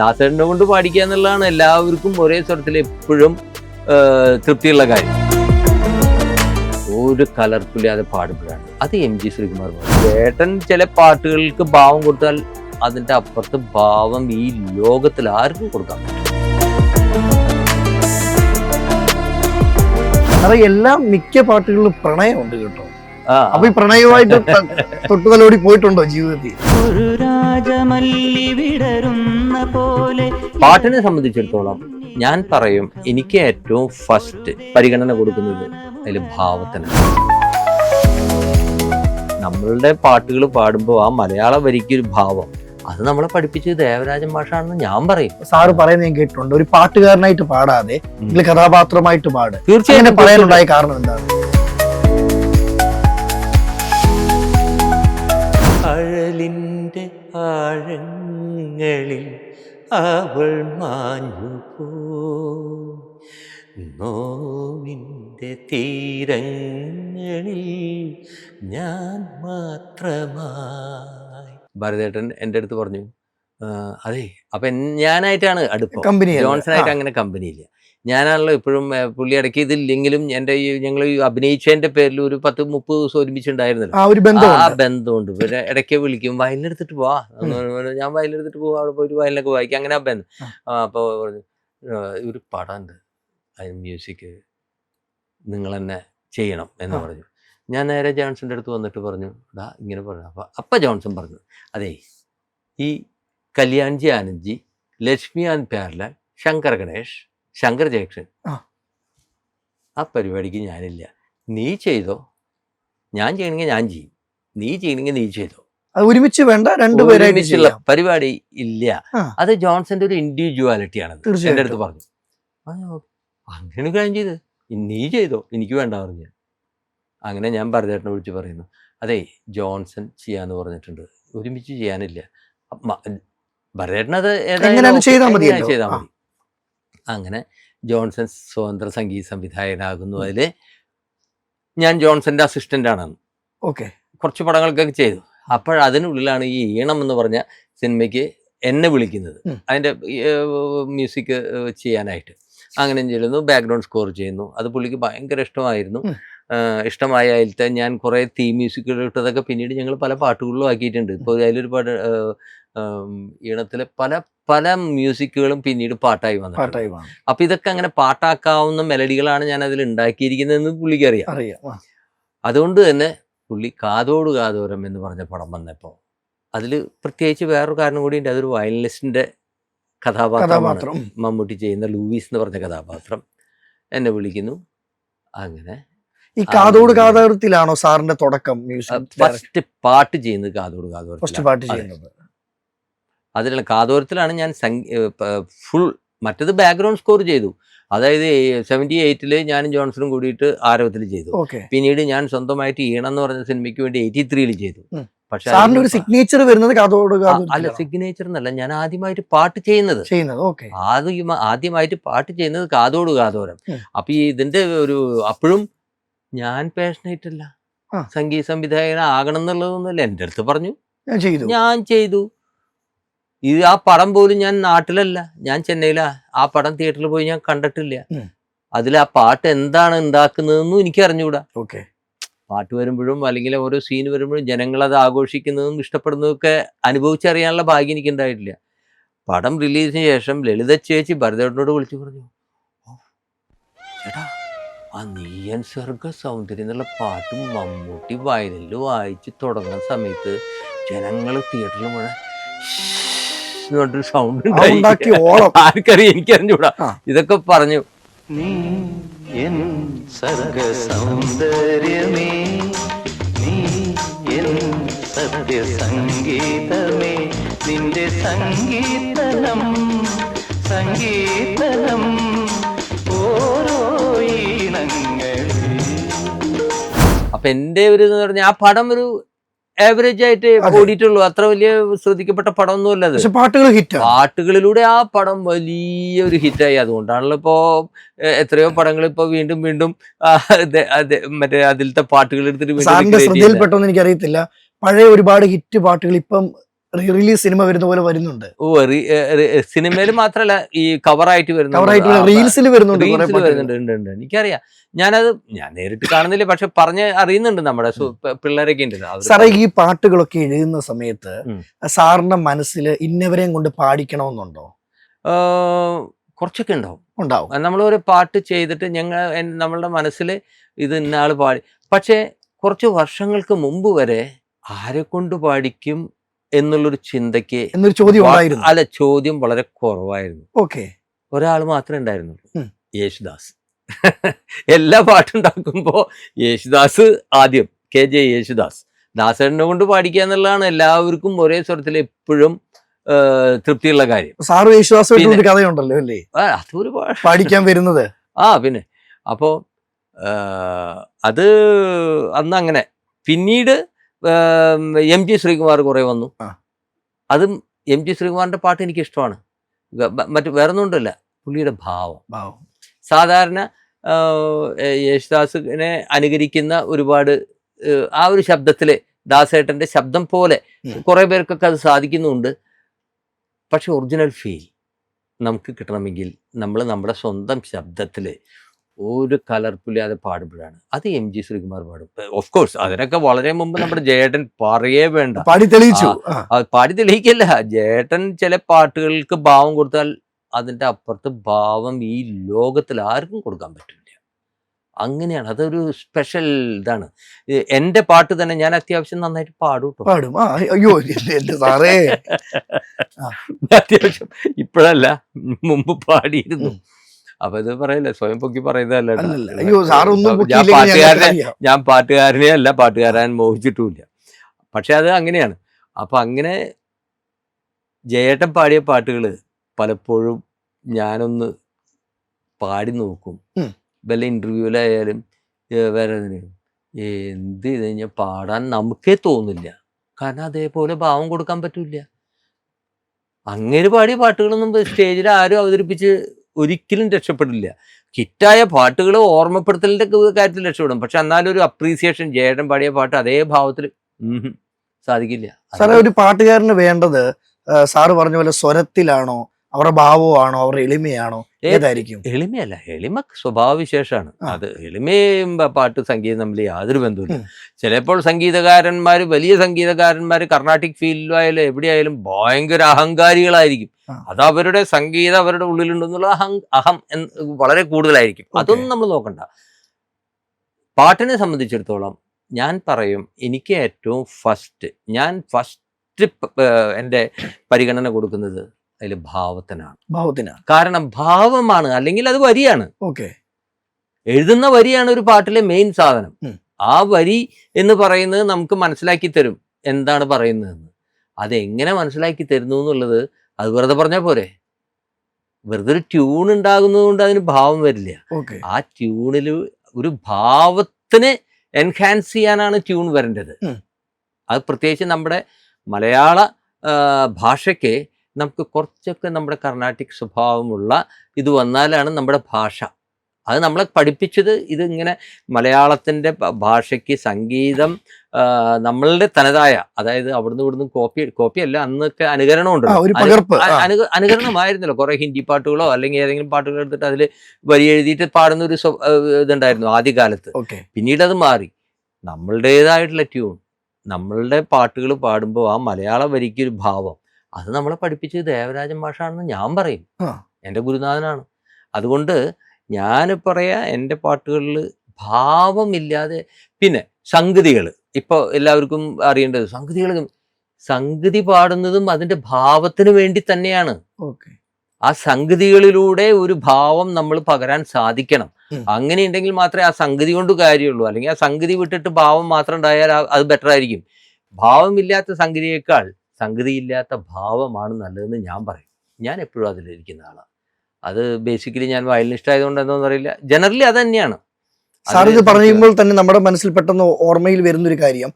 ദാസേട്ടനെ കൊണ്ട് പാടിക്കുക എന്നുള്ളതാണ് എല്ലാവർക്കും ഒരേ സ്വരത്തിൽ എപ്പോഴും തൃപ്തിയുള്ള കാര്യം. ഒരു കലർപ്പില്ലാതെ പാടുമ്പോഴാണ്. അത് എം ജി ശ്രീകുമാർ. ചേട്ടൻ ചില പാട്ടുകൾക്ക് ഭാവം കൊടുത്താൽ അതിന്റെ അപ്പുറത്ത് ഭാവം ഈ ലോകത്തിൽ ആർക്കും കൊടുക്കാൻ പറ്റും? എല്ലാം മിക്ക പാട്ടുകളിലും പ്രണയമുണ്ട് കേട്ടോ. അപ്പൊ ഈ പ്രണയമായിട്ട് തൊട്ടുകലോടി പോയിട്ടുണ്ടോ ജീവിതത്തിൽ? ഒരു രാജമല്ലി വിടരുന്ന പോലെ പാട്ടിനെ സംബന്ധിച്ചിടത്തോളം ഞാൻ പറയും എനിക്ക് ഏറ്റവും ഫസ്റ്റ് പരിഗണന കൊടുക്കുന്നത് അതിൽ ഭാവത്തിന് നമ്മളുടെ പാട്ടുകൾ പാടുമ്പോൾ ആ മലയാള വരിക്കൊരു ഭാവം. അത് നമ്മളെ പഠിപ്പിച്ചത് ദേവരാജൻ ഭാഷാണെന്ന് ഞാൻ പറയും. സാറ് പറയുന്നത് ഞാൻ കേട്ടിട്ടുണ്ട്. ഒരു പാട്ടുകാരനായിട്ട് പാടാതെ കഥാപാത്രമായിട്ട് പാട്. തീർച്ചയായും പറയാനുണ്ടായ കാരണം എന്താണ്? ആഴങ്ങളിൽ അവൾ മാഞ്ഞു പോ നോവിന്റെ തീരങ്ങളിൽ ഞാൻ മാത്രമായി. ഭരതേട്ടൻ എന്റെ അടുത്ത് പറഞ്ഞു അതെ അപ്പം ഞാനായിട്ടാണ് അടുപ്പം. ജോൺസൺ ആയിട്ട് അങ്ങനെ കമ്പനിയില്ല. ഞാനാണല്ലോ ഇപ്പോഴും പുള്ളി ഇടയ്ക്ക് ഇതില്ലെങ്കിലും എന്റെ ഈ ഞങ്ങൾ അഭിനയിച്ചതിന്റെ പേരിൽ ഒരു പത്ത് മുപ്പത് ദിവസം ഒരുമിച്ചുണ്ടായിരുന്നല്ലോ. ആ ബന്ധമുണ്ട്. പിന്നെ ഇടയ്ക്ക് വിളിക്കും വയലിനെടുത്തിട്ട് പോവാ? ഞാൻ വയലിനെടുത്തിട്ട് പോവാ അവിടെ പോയിട്ട് വയലിനൊക്കെ വായിക്കും. അങ്ങനെ ആ ബന്ധം. അപ്പോൾ പറഞ്ഞു "ആ, ഒരു പടമുണ്ട് അതിന് മ്യൂസിക് നിങ്ങൾ തന്നെ ചെയ്യണം എന്ന് പറഞ്ഞു. ഞാൻ നേരെ ജോൺസന്റെ അടുത്ത് വന്നിട്ട് പറഞ്ഞു ഡാ ഇങ്ങനെ പറഞ്ഞു അപ്പം അപ്പം ജോൺസൺ പറഞ്ഞു അതെ ഈ കല്യാൺജി ആനന്ദ്ജി ലക്ഷ്മി ആൻഡ് പ്യാർലാൽ ശങ്കർ ഗണേഷ് ശങ്കർ ജയക്ഷൻ ആ. പരിപാടിക്ക് ഞാനില്ല. നീ ചെയ്തോ? ഞാൻ ചെയ്യണമെങ്കിൽ ഞാൻ ചെയ്യും. നീ ചെയ്യണമെങ്കിൽ നീ ചെയ്തോ? ഒരുമിച്ച് വേണ്ട ചെയ്യാം. പരിപാടി ഇല്ല. അത് ജോൺസന്റെ ഒരു ഇൻഡിവിജ്വാലിറ്റി ആണ് എന്റെ അടുത്ത് പറഞ്ഞു. അങ്ങനെ കാര്യം ചെയ്ത്. നീ ചെയ്തോ? എനിക്ക് വേണ്ട പറഞ്ഞു. അങ്ങനെ ഞാൻ ഭരതേട്ടനെ വിളിച്ച് പറയുന്നു. അതെ ജോൺസൺ ചെയ്യാന്ന് പറഞ്ഞിട്ടുണ്ട്. ഒരുമിച്ച് ചെയ്യാനില്ല. ഭരതേട്ടനത് ഏതായാലും ചെയ്താൽ. മതി. അങ്ങനെ ജോൺസൺ സ്വതന്ത്ര സംഗീത സംവിധായകനാകുന്നു അതിൽ ഞാൻ ജോൺസന്റെ അസിസ്റ്റന്റ് ആണ് ഓക്കെ. കുറച്ച് പടങ്ങൾക്കൊക്കെ ചെയ്തു. അപ്പോഴതിനുള്ളിലാണ് ഈ ഈണം എന്ന് പറഞ്ഞ സിനിമയ്ക്ക് എന്നെ വിളിക്കുന്നത്. അതിന്റെ മ്യൂസിക് ചെയ്യാനായിട്ട്. അങ്ങനെ ചെയ്യുന്നു ബാക്ക്ഗ്രൗണ്ട് സ്കോർ ചെയ്യുന്നു. അത് പുള്ളിക്ക് ഭയങ്കര ഇഷ്ടമായിരുന്നു. ഇഷ്ടമായ അതിലത്തെ ഞാൻ കുറേ തീം മ്യൂസിക്കുകൾ ഇട്ടതൊക്കെ പിന്നീട് ഞങ്ങൾ പല പാട്ടുകളിലും ആക്കിയിട്ടുണ്ട്. ഇപ്പോൾ അതിലൊരു പാട്ട് ഈണത്തിലെ പല പല മ്യൂസിക്കുകളും പിന്നീട് പാട്ടായി വന്നു പാട്ടായി വന്നു. അപ്പൊ ഇതൊക്കെ അങ്ങനെ പാട്ടാക്കാവുന്ന മെലഡികളാണ് ഞാൻ അതിൽ ഉണ്ടാക്കിയിരിക്കുന്നതെന്ന് പുള്ളിക്ക് അറിയാം. അറിയാം അതുകൊണ്ട് തന്നെ പുള്ളി കാതോട് കാതോരം എന്ന് പറഞ്ഞ പടം വന്നപ്പോൾ അതിൽ പ്രത്യേകിച്ച് വേറൊരു കാരണം കൂടി ഉണ്ട്. അതൊരു വയലിനിസ്റ്റിന്റെ കഥാപാത്രമാണ് കഥാപാത്രം. മമ്മൂട്ടി ചെയ്യുന്ന ലൂയിസ് എന്ന് പറഞ്ഞ കഥാപാത്രം എന്നെ വിളിക്കുന്നു. അങ്ങനെ ഈ കാതോട് കാതോരത്തിലാണോ സാറിന്റെ തുടക്കം ഫസ്റ്റ് പാട്ട് ചെയ്യുന്നത് കാതോട് ഫസ്റ്റ് പാട്ട്. ചെയ്യുന്നത്. അതിലുള്ള കാതോരത്തിലാണ് ഞാൻ ഫുൾ മറ്റത് ബാക്ക്ഗ്രൗണ്ട് സ്കോർ ചെയ്തു. അതായത് സെവന്റി എയ്റ്റിൽ ഞാനും ജോൺസണും കൂടിയിട്ട് ആരവത്തിൽ ചെയ്തു. പിന്നീട് ഞാൻ സ്വന്തമായിട്ട് ഈണം എന്ന് പറഞ്ഞ സിനിമയ്ക്ക് വേണ്ടി എയ്റ്റി ത്രീയിൽ ചെയ്തു. പക്ഷേ ഒരു സിഗ്നേച്ചർ വരുന്നത് അല്ല സിഗ്നേച്ചർ എന്നല്ല ഞാൻ ആദ്യമായിട്ട് പാട്ട് ചെയ്യുന്നത്. ആദ്യം ആദ്യമായിട്ട് പാട്ട് ചെയ്യുന്നത് കാതോട് കാതോരം. അപ്പൊ ഈ ഇതിന്റെ ഒരു അപ്പോഴും ഞാൻ പേഷനായിട്ടല്ല സംഗീത സംവിധായകനാകണം എന്നുള്ളതൊന്നുമല്ല. എന്റെ അടുത്ത് പറഞ്ഞു. ഞാൻ ചെയ്തു. ഇത് ആ പടം പോലും ഞാൻ നാട്ടിലല്ല ഞാൻ ചെന്നൈയിലാ. ആ പടം തിയേറ്ററിൽ പോയി ഞാൻ കണ്ടിട്ടില്ല. അതിൽ ആ പാട്ട് എന്താണ് ഉണ്ടാക്കുന്നതെന്നും എനിക്ക് അറിഞ്ഞുകൂടാ ഓക്കെ. പാട്ട് വരുമ്പോഴും അല്ലെങ്കിൽ ഓരോ സീൻ വരുമ്പോഴും ജനങ്ങൾ അത് ആഘോഷിക്കുന്നതും ഇഷ്ടപ്പെടുന്നതൊക്കെ അനുഭവിച്ചറിയാനുള്ള ഭാഗ്യം എനിക്ക് ഉണ്ടായിട്ടില്ല. പടം റിലീസിന് ശേഷം ലളിത ചേച്ചി ഭരതേട്ടനോട് വിളിച്ചു പറഞ്ഞു "ഓ, ചേട്ടാ ആ നീയൻ സ്വർഗ സൗന്ദര്യം എന്നുള്ള പാട്ടും മമ്മൂട്ടി വയലിൽ വായിച്ച് തുടങ്ങുന്ന സമയത്ത് ജനങ്ങൾ തിയേറ്ററിൽ മുഴുവൻ എന്ന് പറഞ്ഞൊരു സൗണ്ട് ഓളം. ആർക്കറിയാം? എനിക്കറിഞ്ഞൂടാ അറിഞ്ഞുകൂടാ ഇതൊക്കെ പറഞ്ഞു. നീ എൻ സർഗ സൗന്ദര്യമേ നീ എൻ സത്യ സംഗീതമേ നിന്റെ സംഗീതനം സംഗീതനം ഓരോ അപ്പൊ എന്റെ ഒരു എന്ന് പറഞ്ഞാൽ ആ പടം ഒരു ആവറേജ് ആയിട്ട് അതെ. ഓടിയിട്ടുള്ളൂ. അത്ര വലിയ ശ്രദ്ധിക്കപ്പെട്ട പടമൊന്നുമല്ല അത്. പക്ഷെ പാട്ടുകൾ ഹിറ്റ് പാട്ടുകളിലൂടെ ആ പടം വലിയ ഒരു ഹിറ്റായി അതുകൊണ്ടാണല്ലോ ഇപ്പോ എത്രയോ പടങ്ങൾ ഇപ്പൊ വീണ്ടും വീണ്ടും മറ്റേ അതിലത്തെ പാട്ടുകൾ എടുത്തിട്ട്. എനിക്കറിയത്തില്ല. പഴയ ഒരുപാട് ഹിറ്റ് പാട്ടുകൾ ഇപ്പം റിലീസ് സിനിമ വരുന്ന പോലെ വരുന്നുണ്ട്. ഓ സിനിമയിൽ മാത്രല്ല ഈ കവറായിട്ട് കവറായിട്ട് റീൽസിൽ വരുന്നുണ്ട് റീൽസിൽ വരുന്നുണ്ട് എനിക്കറിയാം. ഞാനത് ഞാൻ നേരിട്ട് കാണുന്നില്ല പക്ഷെ പറഞ്ഞ് അറിയുന്നുണ്ട് നമ്മുടെ പിള്ളേരൊക്കെ ഉണ്ട്. സാറേ ഈ പാട്ടുകളൊക്കെ എഴുതുന്ന സമയത്ത്. സാറിന്റെ മനസ്സിൽ ഇന്നവരെയും കൊണ്ട് പാടിക്കണമെന്നുണ്ടോ? കുറച്ചൊക്കെ ഉണ്ടാവും. ഉണ്ടാവും. നമ്മൾ ഒരു പാട്ട് ചെയ്തിട്ട് ഞങ്ങൾ നമ്മളുടെ മനസ്സിൽ ഇത് ഇന്നാൾ പാടി. പക്ഷേ കുറച്ച് വർഷങ്ങൾക്ക് മുമ്പ് വരെ ആരെ കൊണ്ട് പാടിക്കും എന്നുള്ളൊരു ചിന്തയ്ക്ക് എന്നൊരു ചോദ്യം ഉണ്ടായിരുന്നു. അല്ല ചോദ്യം വളരെ കുറവായിരുന്നു. ഓക്കെ. ഒരാൾ മാത്രമേ ഉണ്ടായിരുന്നുള്ളൂ. യേശുദാസ്. എല്ലാ പാട്ടുണ്ടാക്കുമ്പോൾ യേശുദാസ് ആദ്യം കെ ജെ യേശുദാസ്. ദാസേട്ടനെ കൊണ്ട് പാടിക്കുക എന്നുള്ളതാണ് എല്ലാവർക്കും ഒരേ സ്വരത്തിൽ എപ്പോഴും തൃപ്തിയുള്ള കാര്യം. സാറ് യേശുദാസ് കഥയുണ്ടല്ലോ അല്ലേ? അതൊരു പാടിക്കാൻ വരുന്നത്. ആ പിന്നെ. അപ്പോൾ അത് അന്ന് അങ്ങനെ. പിന്നീട് എം ജി ശ്രീകുമാർ കുറെ വന്നു. അതും എം ജി ശ്രീകുമാറിന്റെ പാട്ട് എനിക്ക് ഇഷ്ടമാണ് മറ്റു വേറെ ഒന്നും ഉണ്ടല്ല പുള്ളിയുടെ ഭാവം ഭാവം. സാധാരണ യേശുദാസിനെ അനുകരിക്കുന്ന ഒരുപാട് ആ ഒരു ശബ്ദത്തിലെ ദാസേട്ടന്റെ ശബ്ദം പോലെ. കുറെ പേർക്കൊക്കെ അത് സാധിക്കുന്നുണ്ട് പക്ഷെ ഒറിജിനൽ ഫീൽ നമുക്ക് കിട്ടണമെങ്കിൽ നമ്മൾ നമ്മുടെ സ്വന്തം ശബ്ദത്തിൽ ഒരു കലർപ്പില്ലാതെ പാടുമ്പോഴാണ്. അത് എം ജി ശ്രീകുമാർ പാടും. ഓഫ് കോഴ്സ് അതിനൊക്കെ വളരെ മുമ്പ് നമ്മുടെ ജേട്ടൻ പറയേ വേണ്ട. പാടി തെളിയിച്ചു. പാടി തെളിയിക്കല്ല. ജേട്ടൻ ചില പാട്ടുകൾക്ക് ഭാവം കൊടുത്താൽ അതിന്റെ അപ്പുറത്ത് ഭാവം ഈ ലോകത്തിൽ ആർക്കും കൊടുക്കാൻ പറ്റില്ല. അങ്ങനെയാണ്. അതൊരു സ്പെഷ്യൽ ഇതാണ്. എന്റെ പാട്ട് തന്നെ ഞാൻ അത്യാവശ്യം നന്നായിട്ട് പാടും പാടും. അയ്യോ സാറേ. അത്യാവശ്യം ഇപ്പോഴല്ല മുമ്പ് പാടിയിരുന്നു. അപ്പൊ ഇത് പറയില്ല? സ്വയം പൊക്കി പറയുന്നതല്ല ഞാൻ പാട്ടുകാരനെ ഞാൻ പാട്ടുകാരനെ അല്ല പാട്ടുകാരൻ മോഹിച്ചിട്ടുമില്ല. പക്ഷെ അത് അങ്ങനെയാണ്. അപ്പൊ അങ്ങനെ ജയേട്ടൻ പാടിയ പാട്ടുകൾ പലപ്പോഴും ഞാനൊന്ന് പാടി നോക്കും. വല്ല ഇന്റർവ്യൂവിലായാലും വേറെ എന്ത് ഇത് കഴിഞ്ഞാൽ പാടാൻ നമുക്കേ തോന്നില്ല. കാരണം അതേപോലെ ഭാവം കൊടുക്കാൻ പറ്റില്ല. അങ്ങനെ പാടിയ പാട്ടുകളൊന്നും സ്റ്റേജിൽ ആരും അവതരിപ്പിച്ച് ഒരിക്കലും രക്ഷപ്പെടില്ല. ഹിറ്റായ പാട്ടുകൾ ഓർമ്മപ്പെടുത്തലിന്റെ കാര്യത്തിൽ രക്ഷപ്പെടും. പക്ഷെ എന്നാലും ഒരു അപ്രീസിയേഷൻ ജേടൻ പാടിയ പാട്ട് അതേ ഭാവത്തിൽ സാധിക്കില്ല. സാറേ ഒരു പാട്ടുകാരന് വേണ്ടത് സാറ് പറഞ്ഞ പോലെ സ്വരത്തിലാണോ അവരുടെ ഭാവമാണോ അവരുടെ എളിമയാണോ? ഏതായിരിക്കും? എളിമയല്ല എളിമ സ്വഭാവവിശേഷമാണ്. അത് എളിമയും പാട്ട് സംഗീതം തമ്മിൽ യാതൊരു ബന്ധമില്ല ചിലപ്പോൾ സംഗീതകാരന്മാർ വലിയ സംഗീതകാരന്മാർ കർണാട്ടിക് ഫീൽഡിലായാലും എവിടെയായാലും ഭയങ്കര അഹങ്കാരികളായിരിക്കും. അത് അവരുടെ സംഗീതം അവരുടെ ഉള്ളിലുണ്ടെന്നുള്ള അഹം അഹം എന്ന് വളരെ കൂടുതലായിരിക്കും. അതൊന്നും നമ്മൾ നോക്കണ്ട. പാട്ടിനെ സംബന്ധിച്ചിടത്തോളം ഞാൻ പറയും എനിക്ക് ഏറ്റവും ഫസ്റ്റ് ഞാൻ ഫസ്റ്റ് എന്റെ പരിഗണന കൊടുക്കുന്നത് അതിൽ ഭാവത്തിനാണ്. ഭാവത്തിനാണ്. കാരണം ഭാവമാണ് അല്ലെങ്കിൽ അത് വരിയാണ്. ഓക്കെ. എഴുതുന്ന വരിയാണ് ഒരു പാട്ടിലെ മെയിൻ സാധനം. ആ വരി എന്ന് പറയുന്നത് നമുക്ക് മനസ്സിലാക്കി തരും എന്താണ് പറയുന്നതെന്ന്. അതെങ്ങനെ മനസ്സിലാക്കി തരുന്നു എന്നുള്ളത് അത് വെറുതെ പറഞ്ഞാൽ പോരെ. വെറുതെ ഒരു ട്യൂൺ ഉണ്ടാകുന്നത് കൊണ്ട് അതിന് ഭാവം വരില്ല. ആ ട്യൂണിൽ ഒരു ഭാവത്തിന് എൻഹാൻസ് ചെയ്യാനാണ് ട്യൂൺ വരേണ്ടത്. അത് പ്രത്യേകിച്ച് നമ്മുടെ മലയാള ഭാഷയ്ക്ക് നമുക്ക് കുറച്ചൊക്കെ നമ്മുടെ കർണാട്ടിക് സ്വഭാവമുള്ള ഇത് വന്നാലാണ് നമ്മുടെ ഭാഷ. അത് നമ്മളെ പഠിപ്പിച്ചത് ഇത് ഇങ്ങനെ മലയാളത്തിന്റെ ഭാഷയ്ക്ക് സംഗീതം നമ്മളുടെ തനതായ അതായത് അവിടുന്ന് ഇവിടുന്ന് കോപ്പി കോപ്പി അല്ല അന്നൊക്കെ അനുകരണം. അനു- അനുകരണമായിരുന്നല്ലോ. കുറെ ഹിന്ദി പാട്ടുകളോ അല്ലെങ്കിൽ ഏതെങ്കിലും പാട്ടുകൾ എടുത്തിട്ട് അതിൽ വരി എഴുതിയിട്ട് പാടുന്ന ഒരു ഇതുണ്ടായിരുന്നു ആദ്യകാലത്ത്. ഓക്കെ. പിന്നീട് അത് മാറി. നമ്മളുടേതായിട്ടുള്ള ട്യൂൺ നമ്മളുടെ പാട്ടുകൾ പാടുമ്പോൾ ആ മലയാള വരിക്കൊരു ഭാവം അത് നമ്മളെ പഠിപ്പിച്ചത് ദേവരാജൻ മാഷാണെന്ന് ഞാൻ പറയും. എന്റെ ഗുരുനാഥനാണ്. അതുകൊണ്ട് ഞാൻ പറയാ എന്റെ പാട്ടുകളിൽ ഭാവമില്ലാതെ പിന്നെ സംഗതികൾ. ഇപ്പോൾ എല്ലാവർക്കും അറിയേണ്ടത് സംഗതികൾ സംഗതി പാടുന്നതും അതിന്റെ ഭാവത്തിന് വേണ്ടി തന്നെയാണ്. ഓക്കെ. ആ സംഗതികളിലൂടെ ഒരു ഭാവം നമ്മൾ പകരാൻ സാധിക്കണം. അങ്ങനെ ഉണ്ടെങ്കിൽ മാത്രമേ ആ സംഗതി കൊണ്ട് കാര്യമുള്ളൂ. അല്ലെങ്കിൽ ആ സംഗതി വിട്ടിട്ട് ഭാവം മാത്രം ഉണ്ടായാൽ അത് ബെറ്റർ ആയിരിക്കും. ഭാവമില്ലാത്ത സംഗതിയേക്കാൾ സംഗതിയില്ലാത്ത ഭാവമാണ് നല്ലതെന്ന് ഞാൻ പറയും. ഞാൻ എപ്പോഴും അതിലിരിക്കുന്ന ആളാണ് അത് ബേസിക്കലി ഞാൻ വയലിനിസ്റ്റ് ആയതുകൊണ്ട് എന്താണെന്ന് അറിയില്ല ജനറലി അത് തന്നെയാണ്. സാർ ഇത് പറയുമ്പോൾ തന്നെ നമ്മുടെ മനസ്സിൽ പെട്ടെന്ന് ഓർമ്മയിൽ വരുന്ന ഒരു കാര്യം.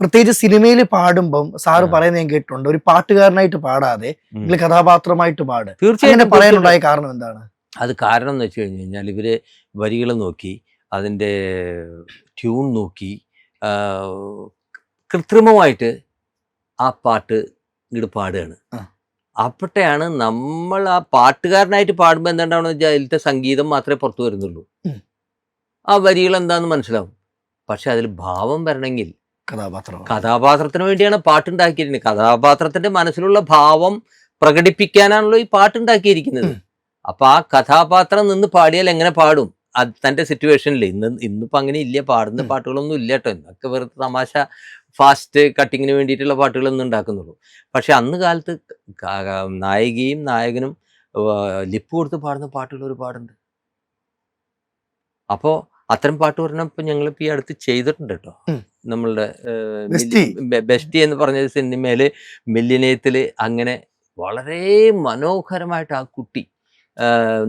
പ്രത്യേകിച്ച് സിനിമയിൽ പാടുമ്പം സാറ് പറയുന്നത് ഞാൻ കേട്ടിട്ടുണ്ട്. ഒരു പാട്ടുകാരനായിട്ട് പാടാതെ. കഥാപാത്രമായിട്ട് പാട്. തീർച്ചയായും പറയാനുണ്ടായ കാരണം എന്താണ്? അത് കാരണം എന്ന് വെച്ച് കഴിഞ്ഞ് കഴിഞ്ഞാൽ ഇവർ വരികൾ നോക്കി അതിന്റെ ട്യൂൺ നോക്കി കൃത്രിമമായിട്ട് ആ പാട്ട് ഇങ്ങോട്ട് പാടുകയാണ്. അപ്പോഴത്തെയാണ് നമ്മൾ ആ പാട്ടുകാരനായിട്ട് പാടുമ്പോൾ എന്താണെന്ന് വെച്ചാൽ അതിലത്തെ സംഗീതം മാത്രമേ പുറത്തു വരുന്നുള്ളൂ. ആ വരികൾ എന്താന്ന് മനസ്സിലാവും. പക്ഷെ അതിൽ ഭാവം വരണമെങ്കിൽ കഥാപാത്രം. കഥാപാത്രത്തിന് വേണ്ടിയാണ് പാട്ടുണ്ടാക്കിയിരിക്കുന്നത്. കഥാപാത്രത്തിന്റെ മനസ്സിലുള്ള ഭാവം പ്രകടിപ്പിക്കാനാണല്ലോ ഈ പാട്ടുണ്ടാക്കിയിരിക്കുന്നത്. അപ്പൊ ആ കഥാപാത്രം നിന്ന് പാടിയാൽ എങ്ങനെ പാടും? അത് തന്റെ സിറ്റുവേഷനിൽ ഇന്ന് ഇന്നിപ്പോ അങ്ങനെ ഇല്ല പാടുന്ന പാട്ടുകളൊന്നും ഇല്ല കേട്ടോ. ഇന്നൊക്കെ വെറുതെ തമാശ ഫാസ്റ്റ് കട്ടിങ്ങിന് വേണ്ടിയിട്ടുള്ള പാട്ടുകളൊന്നും ഉണ്ടാക്കുന്നുള്ളൂ പക്ഷെ അന്ന് കാലത്ത് നായികയും നായകനും ലിപ്പ് കൊടുത്ത് പാടുന്ന പാട്ടുകൾ ഒരുപാടുണ്ട് അപ്പോ അത്തരം പാട്ട് പറഞ്ഞപ്പോൾ ഞങ്ങളിപ്പോൾ ഈ അടുത്ത് ചെയ്തിട്ടുണ്ട് കേട്ടോ. നമ്മളുടെ ബെസ്റ്റി. ബെസ്റ്റി എന്ന് പറഞ്ഞ സിനിമയിൽ മില്ലിനയത്തിൽ അങ്ങനെ വളരെ മനോഹരമായിട്ട് ആ കുട്ടി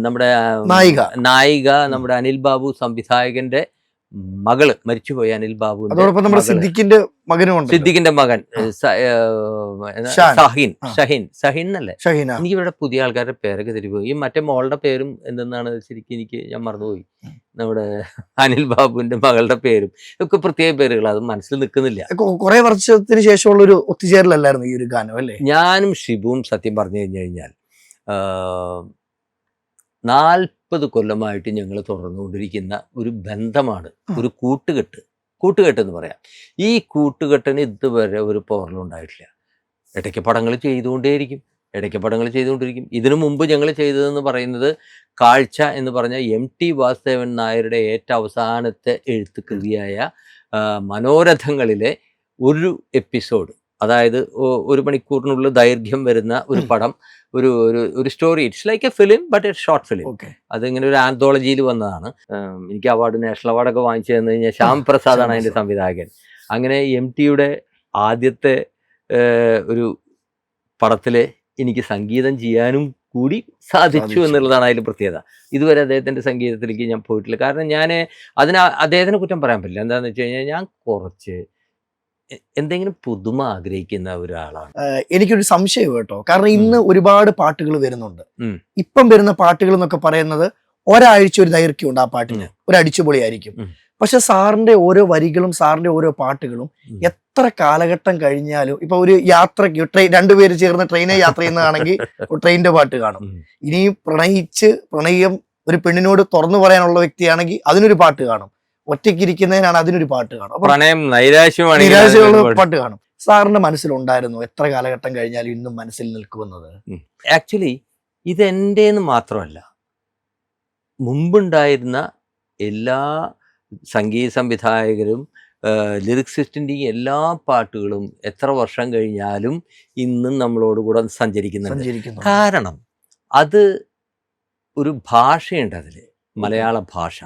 നമ്മുടെ നായിക. നായിക നമ്മുടെ അനിൽ ബാബു സംവിധായകന്റെ മകൾ മരിച്ചുപോയ അനിൽ ബാബു അതോടൊപ്പം നമ്മുടെ സിദ്ദിഖിന്റെ മകനും സിദ്ദിഖിന്റെ മകൻ ഷഹീൻ ഷഹീൻ ഷഹീൻ എന്നല്ലേ? എനിക്ക് ഇവിടെ പുതിയ ആൾക്കാരുടെ പേരൊക്കെ തിരിപോയി ഈ മറ്റേ മോളുടെ പേരും എന്തെന്നാണ് ശരിക്കും എനിക്ക് ഞാൻ മറന്നുപോയി. നമ്മുടെ അനിൽ ബാബുവിന്റെ മകളുടെ പേരും ഒക്കെ പ്രത്യേക പേരുകൾ അത് മനസ്സിൽ നിൽക്കുന്നില്ല. കുറെ വർഷത്തിന് ശേഷമുള്ള ഒരു ഒത്തുചേരലല്ലായിരുന്നു ഈ ഒരു ഗാനം അല്ലേ? ഞാനും ഷിബുവും സത്യം പറഞ്ഞു കഴിഞ്ഞു കഴിഞ്ഞാൽ നാൽപ്പത് കൊല്ലമായിട്ട് ഞങ്ങൾ തുടർന്നുകൊണ്ടിരിക്കുന്ന ഒരു ബന്ധമാണ് ഒരു കൂട്ടുകെട്ട്. കൂട്ടുകെട്ട് എന്ന് പറയാം. ഈ കൂട്ടുകെട്ടിന് ഇതുവരെ ഒരു പോറലും ഉണ്ടായിട്ടില്ല. ഇടയ്ക്ക് പടങ്ങൾ ചെയ്തുകൊണ്ടേയിരിക്കും ഇടയ്ക്ക് പടങ്ങൾ ചെയ്തുകൊണ്ടിരിക്കും. ഇതിനു മുമ്പ് ഞങ്ങൾ ചെയ്തതെന്ന് പറയുന്നത് കാഴ്ച എന്ന് പറഞ്ഞ എം ടി വാസുദേവൻ നായരുടെ ഏറ്റവും അവസാനത്തെ എഴുത്തുകൃതിയായ മനോരഥങ്ങളിലെ ഒരു എപ്പിസോഡ്. അതായത് ഒരു മണിക്കൂറിനുള്ളിൽ ദൈർഘ്യം വരുന്ന ഒരു പടം ഒരു ഒരു ഒരു story it's like a film but a short film അതിങ്ങനെ ഒരു ആന്തോളജിയിൽ വന്നതാണ്. എനിക്ക് അവാർഡ് നാഷണൽ അവാർഡൊക്കെ വാങ്ങിച്ചു തന്നു കഴിഞ്ഞാൽ ശ്യാം പ്രസാദാണ് അതിന്റെ സംവിധായകൻ. അങ്ങനെ എം ടിയുടെ ആദ്യത്തെ ഒരു പടത്തിൽ എനിക്ക് സംഗീതം ചെയ്യാനും കൂടി സാധിച്ചു. എന്നുള്ളതാണ് അതിൽ പ്രത്യേകത. ഇതുവരെ അദ്ദേഹത്തിന്റെ സംഗീതത്തിലേക്ക് ഞാൻ പോയിട്ടില്ല. കാരണം ഞാൻ അതിന് അദ്ദേഹത്തിനെ കുറ്റം പറയാൻ പറ്റില്ല. എന്താണെന്ന് വെച്ച് കഴിഞ്ഞാൽ ഞാൻ കുറച്ച് എന്തെങ്കിലും പുതുമ ആഗ്രഹിക്കുന്ന ഒരാളാണ്. എനിക്കൊരു സംശയം കേട്ടോ. കാരണം ഇന്ന് ഒരുപാട് പാട്ടുകൾ വരുന്നുണ്ട്. ഇപ്പം വരുന്ന പാട്ടുകൾ എന്നൊക്കെ പറയുന്നത് ഒരാഴ്ച ഒരു ദൈർഘ്യമുണ്ട് ആ പാട്ടിന്. ഒരു അടിച്ചുപൊളിയായിരിക്കും. പക്ഷെ സാറിന്റെ ഓരോ വരികളും സാറിന്റെ ഓരോ പാട്ടുകളും എത്ര കാലഘട്ടം കഴിഞ്ഞാലും ഇപ്പൊ ഒരു യാത്രയ്ക്ക് ട്രെയിൻ രണ്ടുപേര് ചേർന്ന് ട്രെയിനെ യാത്ര ചെയ്യുന്നതാണെങ്കിൽ ട്രെയിനിന്റെ പാട്ട് കാണും. ഇനിയും ഇനി പ്രണയിച്ച് പ്രണയം ഒരു പെണ്ണിനോട് തുറന്നു പറയാനുള്ള വ്യക്തിയാണെങ്കിൽ അതിനൊരു പാട്ട് കാണും. ഒറ്റയ്ക്കിരിക്കുന്നതിനാണ് അതിനൊരു പാട്ട് കാണും പ്രണയം നൈരാശ്യമാണ് നൈരാശ്യമുള്ള പാട്ട്. കാണും. സാറിന്റെ മനസ്സിലുണ്ടായിരുന്നു എത്ര കാലഘട്ടം കഴിഞ്ഞാലും ഇന്നും മനസ്സിൽ നിൽക്കുമെന്നത് ആക്ച്വലി ഇത് എന്റെന്ന് മാത്രമല്ല. മുമ്പുണ്ടായിരുന്ന എല്ലാ സംഗീത സംവിധായകരും ലിറിക്സിസ്റ്റിന്റെയും എല്ലാ പാട്ടുകളും എത്ര വർഷം കഴിഞ്ഞാലും ഇന്നും നമ്മളോട് കൂടെ സഞ്ചരിക്കുന്നുണ്ട്. കാരണം അത് ഒരു ഭാഷയുണ്ട് അതിൽ മലയാള ഭാഷ.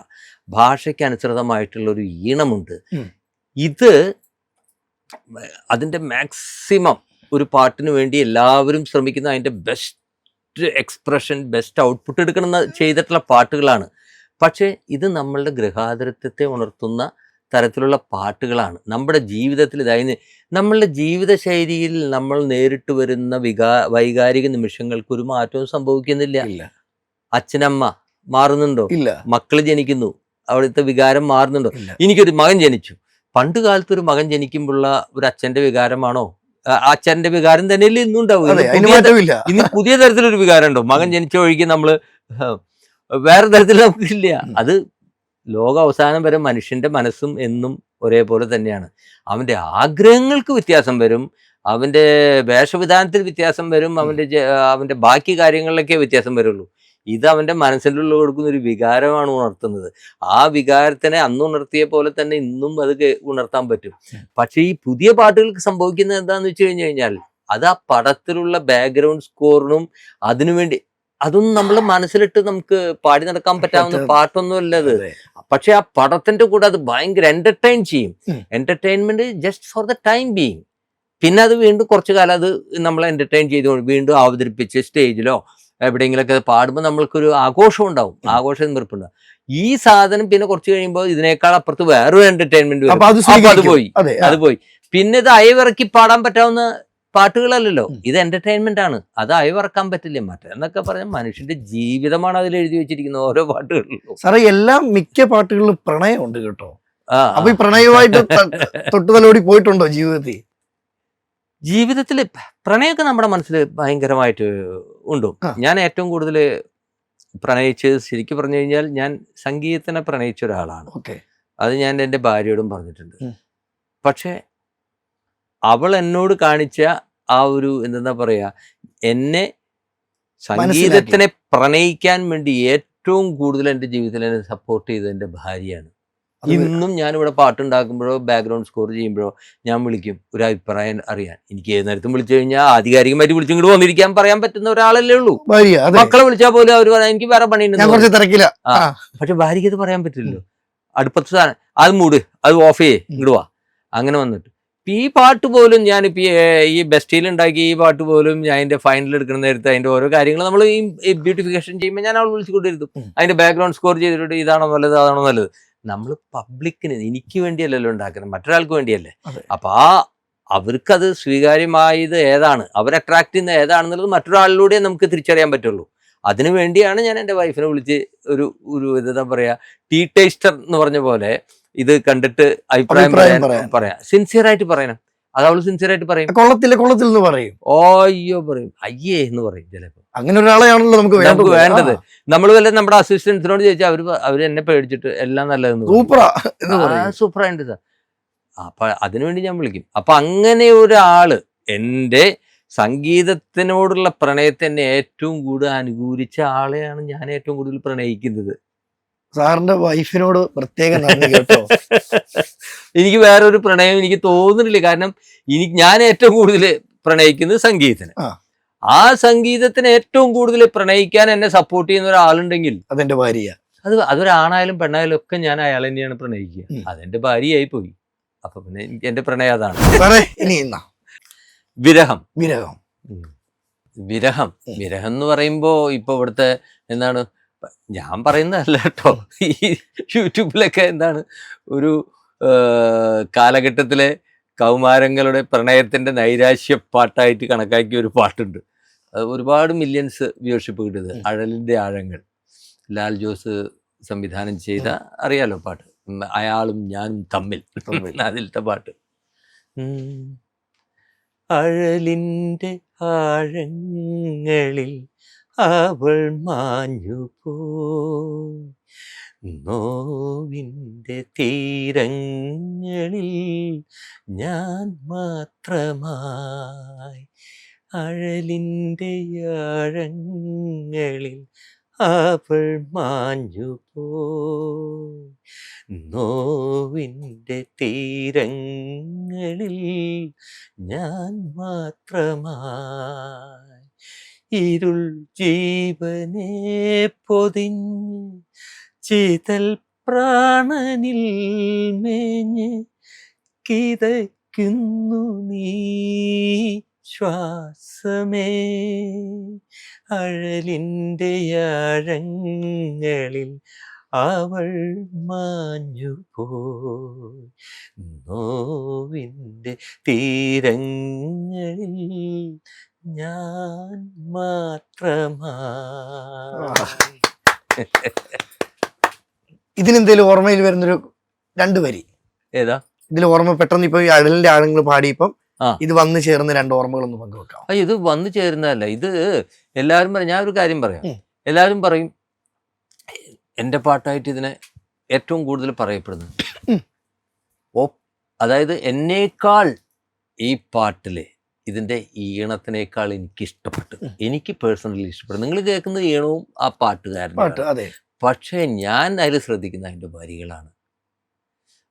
ഭാഷയ്ക്ക് അനുസൃതമായിട്ടുള്ള ഒരു ഈണമുണ്ട് ഇത് അതിന്റെ മാക്സിമം ഒരു പാട്ടിന് വേണ്ടി എല്ലാവരും ശ്രമിക്കുന്ന അതിന്റെ ബെസ്റ്റ് എക്സ്പ്രഷൻ ബെസ്റ്റ് ഔട്ട്പുട്ട് എടുക്കണം ചെയ്തിട്ടുള്ള പാട്ടുകളാണ്. പക്ഷേ ഇത് നമ്മളുടെ ഗൃഹാതിരത്വത്തെ ഉണർത്തുന്ന തരത്തിലുള്ള പാട്ടുകളാണ്. നമ്മുടെ ജീവിതത്തിൽ ഇതായി നമ്മളുടെ ജീവിതശൈലിയിൽ നമ്മൾ നേരിട്ട് വരുന്ന വികാ വൈകാരിക നിമിഷങ്ങൾക്ക് ഒരു മാറ്റവും സംഭവിക്കുന്നില്ല. അച്ഛനമ്മ മാറുന്നുണ്ടോ? ഇല്ല. മക്കൾ ജനിക്കുന്നു. അവിടുത്തെ വികാരം മാറുന്നുണ്ടോ? എനിക്കൊരു മകൻ ജനിച്ചു. പണ്ട് കാലത്ത് ഒരു മകൻ ജനിക്കുമ്പോഴുള്ള ഒരു അച്ഛന്റെ വികാരമാണോ? അച്ഛന്റെ വികാരം തന്നെയല്ലേ ഇന്നും ഉണ്ടാവും. അതിന് പുതിയ തരത്തിലൊരു വികാരം ഉണ്ടോ മകൻ ജനിച്ച വഴിക്ക് നമ്മൾ വേറെ തരത്തിൽ നമുക്കില്ല. അത് ലോക അവസാനം വരെ മനുഷ്യന്റെ മനസ്സും എന്നും ഒരേപോലെ തന്നെയാണ്. അവന്റെ ആഗ്രഹങ്ങൾക്ക് വ്യത്യാസം വരും. അവന്റെ വേഷവിധാനത്തിൽ വ്യത്യാസം വരും. അവന്റെ അവന്റെ ബാക്കി കാര്യങ്ങളിലൊക്കെ വ്യത്യാസം വരുള്ളൂ. ഇത് അവന്റെ മനസ്സിലുള്ള കൊടുക്കുന്ന ഒരു വികാരമാണ് ഉണർത്തുന്നത്. ആ വികാരത്തിനെ അന്ന് ഉണർത്തിയ പോലെ തന്നെ ഇന്നും അത് ഉണർത്താൻ പറ്റും. പക്ഷേ ഈ പുതിയ പാട്ടുകൾക്ക് സംഭവിക്കുന്നത് എന്താന്ന് വെച്ച് കഴിഞ്ഞു കഴിഞ്ഞാൽ അത് ആ പടത്തിലുള്ള ബാക്ക്ഗ്രൗണ്ട് സ്കോറിനും അതിനുവേണ്ടി അതൊന്നും നമ്മൾ മനസ്സിലിട്ട് നമുക്ക് പാടി നടക്കാൻ പറ്റാവുന്ന പാട്ടൊന്നും അല്ലത്. പക്ഷെ ആ പടത്തിന്റെ കൂടെ അത് ഭയങ്കര എന്റർടൈൻ ചെയ്യും. Entertainment just for the time being പിന്നെ അത് വീണ്ടും കുറച്ചു കാലം അത് നമ്മളെ എന്റർടൈൻ ചെയ്തുകൊണ്ട് വീണ്ടും അവതരിപ്പിച്ച് സ്റ്റേജിലോ എവിടെയെങ്കിലൊക്കെ പാടുമ്പോൾ നമ്മൾക്കൊരു ആഘോഷം ഉണ്ടാവും. ആഘോഷം നിർപ്പുണ്ടാവും ഈ സാധനം പിന്നെ കുറച്ച് കഴിയുമ്പോൾ ഇതിനേക്കാൾ അപ്പുറത്ത് വേറൊരു എന്റർടൈൻമെന്റ് അത് പോയി. അതെ പോയി. പിന്നെ ഇത് അയവിറക്കി പാടാൻ പറ്റാവുന്ന പാട്ടുകളല്ലല്ലോ. ഇത് എന്റർടൈൻമെന്റ് ആണ്. അത് അയവിറക്കാൻ പറ്റില്ല. മറ്റേന്നൊക്കെ പറഞ്ഞ മനുഷ്യന്റെ ജീവിതമാണ് അതിൽ എഴുതി വെച്ചിരിക്കുന്നത് ഓരോ പാട്ടുകളിലും. സാറേ എല്ലാം മിക്ക പാട്ടുകളിലും പ്രണയമുണ്ട് കേട്ടോ. അപ്പൊ ഈ പ്രണയമായിട്ട് തൊട്ടുതലോടി പോയിട്ടുണ്ടോ ജീവിതത്തിൽ? ജീവിതത്തിൽ പ്രണയമൊക്കെ നമ്മുടെ മനസ്സിൽ ഭയങ്കരമായിട്ട് ഉണ്ട്? ഞാൻ ഏറ്റവും കൂടുതൽ പ്രണയിച്ച് ശരിക്കും പറഞ്ഞു കഴിഞ്ഞാൽ ഞാൻ സംഗീതത്തിനെ പ്രണയിച്ച ഒരാളാണ്. ഓക്കെ. അത് ഞാൻ എന്റെ ഭാര്യയോടും പറഞ്ഞിട്ടുണ്ട്. പക്ഷേ പക്ഷെ അവൾ എന്നോട് കാണിച്ച ആ ഒരു എന്താ പറയാ എന്നെ സംഗീതത്തിനെ പ്രണയിക്കാൻ വേണ്ടി ഏറ്റവും കൂടുതൽ എന്റെ ജീവിതത്തിൽ എന്നെ സപ്പോർട്ട് ചെയ്തത് എന്റെ ഭാര്യയാണ്. ഇന്നും ഞാനിവിടെ പാട്ടുണ്ടാക്കുമ്പോഴോ ബാക്ക്ഗ്രൗണ്ട് സ്കോർ ചെയ്യുമ്പോഴോ ഞാൻ വിളിക്കും ഒരു അഭിപ്രായം അറിയാൻ. എനിക്ക് ഏത് നേരത്തും വിളിച്ചു കഴിഞ്ഞാൽ ആധികാരികമായിട്ട് വിളിച്ചു ഇങ്ങോട്ട് വന്നിരിക്കാൻ പറയാൻ പറ്റുന്ന ഒരാളല്ലേ ഉള്ളൂ. മക്കളെ വിളിച്ചാൽ പോലും അവർ പറയാം എനിക്ക് വേറെ പണിയുണ്ട് തിരക്കില്ല. പക്ഷെ ഭാര്യയ്ക്ക് അത് പറയാൻ പറ്റില്ലല്ലോ. അടുപ്പത്ത് സാധനം അത് മൂട് അത് ഓഫ് ചെയ്യേ ഇങ്ങോട്ട് വാ. അങ്ങനെ വന്നിട്ട്. ഈ പാട്ട് പോലും ഞാൻ ഈ, ഏർ, ഈ ബെസ്റ്റിയിൽ ഉണ്ടാക്കിയ ഈ പാട്ട് പോലും ഞാൻ അതിന്റെ ഫൈനൽ എടുക്കുന്ന നേരത്ത് അതിന്റെ ഓരോ കാര്യങ്ങൾ നമ്മൾ ഈ ബ്യൂട്ടിഫിക്കേഷൻ ചെയ്യുമ്പോൾ ഞാൻ അവൾ വിളിച്ചു കൊണ്ടിരുന്നു അതിന്റെ ബാക്ക്ഗ്രൗണ്ട് സ്കോർ ചെയ്തിട്ട് ഇതാണോ നല്ലത് അതാണോ നല്ലത്. നമ്മൾ പബ്ലിക്കിന് എനിക്ക് വേണ്ടിയല്ലല്ലോ ഉണ്ടാക്കുന്നത് മറ്റൊരാൾക്ക് വേണ്ടിയല്ലേ. അപ്പൊ ആ അവർക്കത് സ്വീകാര്യമായത് ഏതാണ്? അവർ അട്രാക്ട് ചെയ്യുന്ന ഏതാണെന്നുള്ളത് മറ്റൊരാളിലൂടെ നമുക്ക് തിരിച്ചറിയാൻ പറ്റുള്ളൂ. അതിനു വേണ്ടിയാണ് ഞാൻ എന്റെ വൈഫിനെ വിളിച്ച് ഒരു ഒരു എന്താ പറയാ ടീ ടേസ്റ്റർ എന്ന് പറഞ്ഞ പോലെ ഇത് കണ്ടിട്ട് അഭിപ്രായം പറയാൻ. പറയാം. സിൻസിയർ ആയിട്ട് പറയണം. അത് അവൾ സിൻസിയർ ആയിട്ട് പറയും. കൊള്ളത്തില്ല കൊള്ളത്തിൽ എന്ന് പറയും. ഓയ്യോ അയ്യോ പറയും. അയ്യേ എന്ന് പറയും ചിലപ്പോ. അങ്ങനെ ഒരാളെയാണല്ലോ നമുക്ക് നമുക്ക് വേണ്ടത്. നമ്മൾ വല്ല നമ്മുടെ അസിസ്റ്റൻസിനോട് ചോദിച്ചാൽ അവർ അവർ എന്നെ പേടിച്ചിട്ട് എല്ലാം നല്ലതെന്ന് സൂപ്പർ സൂപ്പറാ സൂപ്പറായിട്ട് സാർ അപ്പൊ അതിനുവേണ്ടി ഞാൻ വിളിക്കും. അപ്പൊ അങ്ങനെ ഒരാൾ എന്റെ സംഗീതത്തിനോടുള്ള പ്രണയത്തെ എന്നെ ഏറ്റവും കൂടുതൽ അനുകൂലിച്ച ആളെയാണ് ഞാൻ ഏറ്റവും കൂടുതൽ പ്രണയിക്കുന്നത്. സാറിന്റെ വൈഫിനോട് പ്രത്യേകം നന്ദി കേട്ടോ. എനിക്ക് വേറെ ഒരു പ്രണയം എനിക്ക് തോന്നുന്നില്ല. കാരണം എനിക്ക് ഞാൻ ഏറ്റവും കൂടുതൽ പ്രണയിക്കുന്നത് സംഗീതത്തിന്. ആ. സംഗീതത്തിന് ഏറ്റവും കൂടുതൽ പ്രണയിക്കാൻ എന്നെ സപ്പോർട്ട് ചെയ്യുന്ന ഒരാളുണ്ടെങ്കിൽ അതെന്റെ ഭാര്യ. അത് അതൊരാണായാലും പെണ്ണായാലും ഒക്കെ ഞാൻ അയാൾ തന്നെയാണ് പ്രണയിക്കുക. അതെന്റെ ഭാര്യയായി പോയി. അപ്പൊ പിന്നെ എനിക്ക് എന്റെ പ്രണയം അതാണ്. വിരഹം. വിരഹം. വിരഹം. വിരഹം എന്ന് പറയുമ്പോ ഇപ്പൊ ഇവിടുത്തെ എന്താണ്? ഞാൻ പറയുന്നതല്ല കേട്ടോ. ഈ യൂട്യൂബിലൊക്കെ എന്താണ് ഒരു കാലഘട്ടത്തിലെ കൗമാരങ്ങളുടെ പ്രണയത്തിന്റെ നൈരാശ്യ പാട്ടായിട്ട് കണക്കാക്കിയ ഒരു പാട്ടുണ്ട്. അത് ഒരുപാട് മില്യൺസ് വ്യൂവർഷിപ്പ് കിട്ടിയത്. അഴലിന്റെ ആഴങ്ങൾ. ലാൽ ജോസ് സംവിധാനം ചെയ്ത അറിയാലോ പാട്ട്? അയാളും ഞാനും തമ്മിൽ. അതിലത്തെ പാട്ട്. അഴലിന്റെ ആഴങ്ങളിൽ അവൾ മാഞ്ഞു പോയി നോവിന്റെ തീരങ്ങളിൽ ഞാൻ മാത്രമായി അഴലിന്റെ ആഴങ്ങളിൽ അവൾ മാഞ്ഞു നോവിന്റെ തീരങ്ങളിൽ ഞാൻ മാത്രമായി ഇരുൾ ജീവനെ പൊതിഞ്ഞ് ചിതൽ പ്രാണനിൽ മേഞ്ഞ് കിതയ്ക്കുന്നു നീ. ശ്വാസമേ. അഴലിന്റെ ആഴങ്ങളിൽ അവൾ മാഞ്ഞു നോവിന്റെ തീരങ്ങളിൽ ഞാൻ മാത്രമായി. ഇതിനെന്തേലും ഓർമ്മയിൽ വരുന്നൊരു രണ്ട് വരി. ഏതാ? ഇതിൽ ഓർമ്മ പെട്ടെന്ന് ഇപ്പൊ അടലിന്റെ ആഴങ്ങൾ പാടിയപ്പം. ഇത് വന്നു ചേർന്ന രണ്ട് ഓർമ്മകളൊന്ന് പങ്കുവെക്കാം. ഇത് വന്നു ചേരുന്നതല്ല. ഇത് എല്ലാവരും പറയും ഞാൻ ഒരു കാര്യം പറയാം. എല്ലാരും എല്ലാവരും പറയും എന്റെ പാട്ടായിട്ട് ഇതിനെ ഏറ്റവും കൂടുതൽ പറയപ്പെടുന്നത്. ഓ അതായത് എന്നേക്കാൾ ഈ പാട്ടിൽ ഇതിന്റെ ഈണത്തിനേക്കാൾ എനിക്ക് ഇഷ്ടപ്പെട്ടു എനിക്ക് പേഴ്സണലി ഇഷ്ടപ്പെട്ടു. നിങ്ങൾ കേൾക്കുന്ന ഈണവും ആ പാട്ടുകാരൻ പക്ഷേ ഞാൻ അതിൽ ശ്രദ്ധിക്കുന്ന അതിന്റെ വരികളാണ്.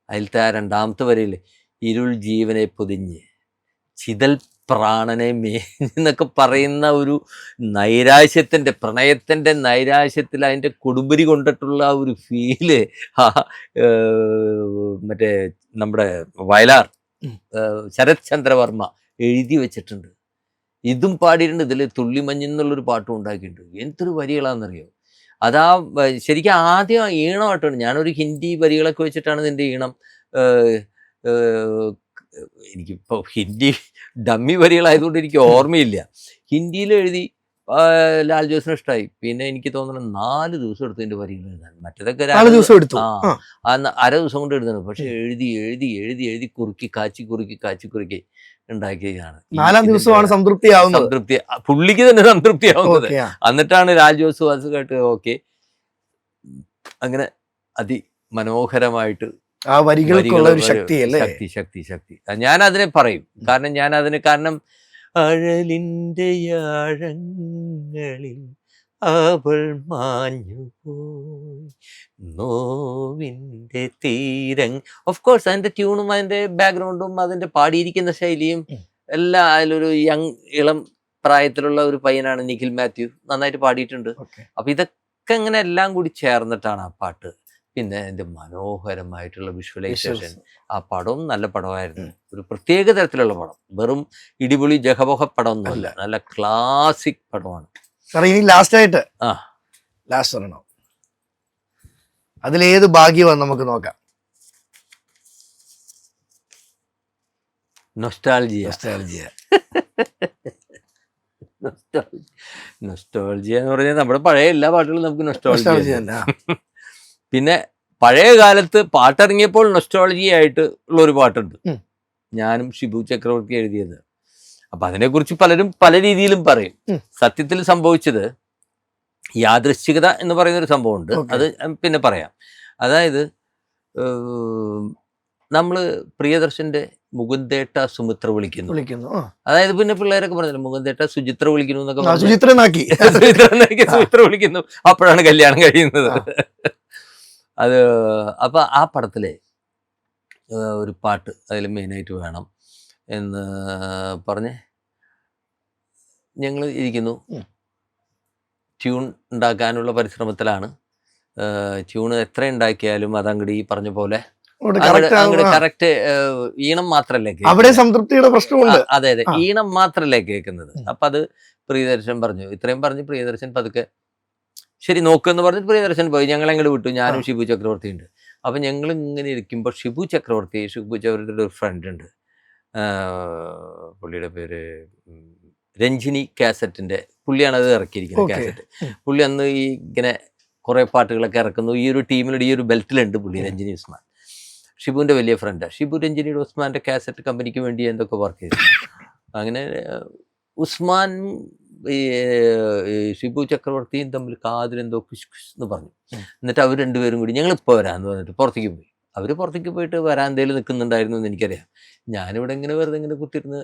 അതിലത്തെ ആ രണ്ടാമത്തെ വരിയിൽ ഇരുൾ ജീവനെ പൊതിഞ്ഞ് ചിതൽ പ്രാണനെ മേഞ്ഞെന്നൊക്കെ പറയുന്ന ഒരു നൈരാശ്യത്തിന്റെ പ്രണയത്തിന്റെ നൈരാശ്യത്തിൽ അതിന്റെ കൊടുമ്പരി കൊണ്ടിട്ടുള്ള ആ ഒരു ഫീൽ ആ മറ്റേ നമ്മുടെ വയലാർ ശരത് ചന്ദ്രവർമ്മ എഴുതി വെച്ചിട്ടുണ്ട്. ഇതും പാടിയിട്ടുണ്ട്. ഇതിൽ തുള്ളിമഞ്ഞെന്നുള്ളൊരു പാട്ടും ഉണ്ടാക്കിയിട്ടുണ്ട്. എന്തൊരു വരികളാണെന്നറിയോ? അതാ ശരിക്കും ആദ്യം ഈണമായിട്ടാണ് ഞാനൊരു ഹിന്ദി വരികളൊക്കെ വെച്ചിട്ടാണ് ഇതിന്റെ ഈണം എനിക്കിപ്പോൾ ഹിന്ദി ഡമ്മി വരികളായതുകൊണ്ട് എനിക്ക് ഓർമ്മയില്ല. ഹിന്ദിയിൽ എഴുതി ലാൽ ജോസിന് ഇഷ്ടമായി പിന്നെ എനിക്ക് തോന്നുന്നു നാല് ദിവസം എടുത്തു എന്റെ വരികൾ എഴുതാൻ. മറ്റേതൊക്കെ നാല് ദിവസം എടുത്തു. ആ അര ദിവസം കൊണ്ട് എഴുതുന്നത് പക്ഷെ എഴുതി എഴുതി എഴുതി എഴുതി കുറുക്കി കാച്ചി കുറുക്കി കാച്ചി കുറുക്കി. ഉണ്ടാക്കിയതാണ് നാലാം ദിവസമാണ് സംതൃപ്തി. ആവുന്നത് സംതൃപ്തി പുള്ളിക്ക് തന്നെ സംതൃപ്തി ആവുന്നത് എന്നിട്ടാണ് രാജ് ജോസ് വാസ് കേട്ട് ഓക്കെ. അങ്ങനെ അതിമനോഹരമായിട്ട് ആ വരികൾക്കുള്ള ഒരു ശക്തി അല്ലേ ശക്തി ശക്തി ശക്തി. ഞാൻ അതിനെ പറയും. കാരണം ഞാൻ അതിന് കാരണം അഴലിന്റെ ആഴങ്ങളിൽ അവൾ മാഞ്ഞു നോവിന്റെ തീരങ് ഓഫ് കോഴ്സ് അതിന്റെ ട്യൂണും അതിന്റെ ബാക്ക്ഗ്രൗണ്ടും അതിന്റെ പാടിയിരിക്കുന്ന ശൈലിയും എല്ലാം അതിലൊരു യങ് ഇളം പ്രായത്തിലുള്ള ഒരു പയ്യനാണ് നിഖിൽ മാത്യു. നന്നായിട്ട് പാടിയിട്ടുണ്ട്. അപ്പൊ ഇതൊക്കെ ഇങ്ങനെ എല്ലാം കൂടി ചേർന്നിട്ടാണ് ആ പാട്ട്. പിന്നെ അതിന്റെ മനോഹരമായിട്ടുള്ള വിഷ്വലൈസേഷൻ ആ പടവും നല്ല പടമായിരുന്നു. ഒരു പ്രത്യേക തരത്തിലുള്ള പടം. വെറും ഇടിപൊളി ജഹബോഹ പടം ഒന്നുമല്ല നല്ല ക്ലാസിക് പടമാണ്. സാറേ ഇനി ലാസ്റ്റ് ആയിട്ട് ആ. ലാസ്റ്റ് ഒരെണ്ണം. അതിലേത് ഭാഗ്യമാണ് നമുക്ക് നോക്കാം. നൊസ്റ്റാൾജിയ നൊസ്റ്റാൾജിയ നൊസ്റ്റാൾജിയ എന്ന് പറഞ്ഞാൽ നമ്മുടെ പഴയ എല്ലാ പാട്ടുകളും നമുക്ക് നൊസ്റ്റാൾജിയ പിന്നെ പഴയ കാലത്ത് പാട്ടിറങ്ങിയപ്പോൾ നൊസ്റ്റോളജി ആയിട്ട് ഉള്ള ഒരു പാട്ടുണ്ട്. ഞാനും ഷിബു ചക്രവർത്തി എഴുതിയത്. അപ്പൊ അതിനെക്കുറിച്ച് പലരും പല രീതിയിലും പറയും. സത്യത്തിൽ സംഭവിച്ചത് യാദൃശ്ചികത എന്ന് പറയുന്ന ഒരു സംഭവമുണ്ട്. അത് പിന്നെ പറയാം. അതായത് നമ്മൾ നമ്മൾ പ്രിയദർശന്റെ മുകുന്ദേട്ട സുമിത്ര വിളിക്കുന്നു. വിളിക്കുന്നു. അതായത് പിന്നെ പിള്ളേരൊക്കെ പറഞ്ഞല്ലോ മുകുന്ദേട്ട സുചിത്ര വിളിക്കുന്നു എന്നൊക്കെ സുചിത്രനാക്കി. സുമിത്ര വിളിക്കുന്നു. അപ്പോഴാണ് കല്യാണം കഴിയുന്നത്. അത് അപ്പൊ ആ പടത്തിലെ ഒരു പാട്ട് അതിൽ മെയിനായിട്ട് വേണം. എന്ന് പറഞ്ഞ് ഞങ്ങൾ ഇരിക്കുന്നു. ട്യൂൺ ഉണ്ടാക്കാനുള്ള പരിശ്രമത്തിലാണ്. ട്യൂൺ എത്ര ഉണ്ടാക്കിയാലും അതങ്ങടി ഈ പറഞ്ഞ പോലെ അങ്ങോട്ട് കറക്റ്റ് ഈണം മാത്രല്ലേ അവിടെ സംതൃപ്തിയുടെ പ്രശ്നമുണ്ട്. അതെ അതെ. ഈണം മാത്രല്ലേ കേൾക്കുന്നത്. അപ്പൊ അത് പ്രിയദർശൻ പറഞ്ഞു. ഇത്രയും പറഞ്ഞ് പ്രിയദർശൻ പതുക്കെ ശരി നോക്കുമെന്ന് പറഞ്ഞിട്ട് പ്രിയദർശൻ പോയി. ഞങ്ങൾ അങ്ങോട്ട് വിട്ടു. ഞാനും. ഷിബു ചക്രവർത്തി ഉണ്ട് അപ്പൊ ഞങ്ങൾ ഇങ്ങനെ ഇരിക്കുമ്പോൾ ഷിബു ചക്രവർത്തി ഷിബു ചക്രവർത്തിയുടെ ഒരു ഫ്രണ്ട് ഉണ്ട്. പുള്ളിയുടെ പേര് രഞ്ജിനി കാസറ്റിന്റെ പുള്ളിയാണ് അത് ഇറക്കിയിരിക്കുന്നത് കാസറ്റ്. പുള്ളി അന്ന് ഈ ഇങ്ങനെ കുറേ പാട്ടുകളൊക്കെ ഇറക്കുന്നു. ഈ ഒരു ടീമിലൂടെ ഈ ഒരു ബെൽറ്റിലുണ്ട് പുള്ളി രഞ്ജിനി ഉസ്മാൻ. ഷിബുവിന്റെ വലിയ ഫ്രണ്ടാണ് ഷിബു രഞ്ജിനി ഉസ്മാന്റെ കാസറ്റ് കമ്പനിക്ക് വേണ്ടി എന്തൊക്കെ വർക്ക് ചെയ്തു? അങ്ങനെ ഉസ്മാൻ ഈ ഷിബു ചക്രവർത്തിയും തമ്മിൽ കാതിലെന്തോ കുശ് കുശ് എന്ന് പറഞ്ഞു. എന്നിട്ട് അവർ രണ്ടുപേരും കൂടി ഞങ്ങൾ ഇപ്പോൾ വരാമെന്ന് പറഞ്ഞിട്ട് പുറത്തേക്ക് പോയി. അവർ പുറത്തേക്ക് പോയിട്ട് വരാന്തയിൽ നിൽക്കുന്നുണ്ടായിരുന്നു എന്ന് എനിക്കറിയാം. ഞാനിവിടെ ഇങ്ങനെ വെറുതെ ഇങ്ങനെ കുത്തിരുന്ന്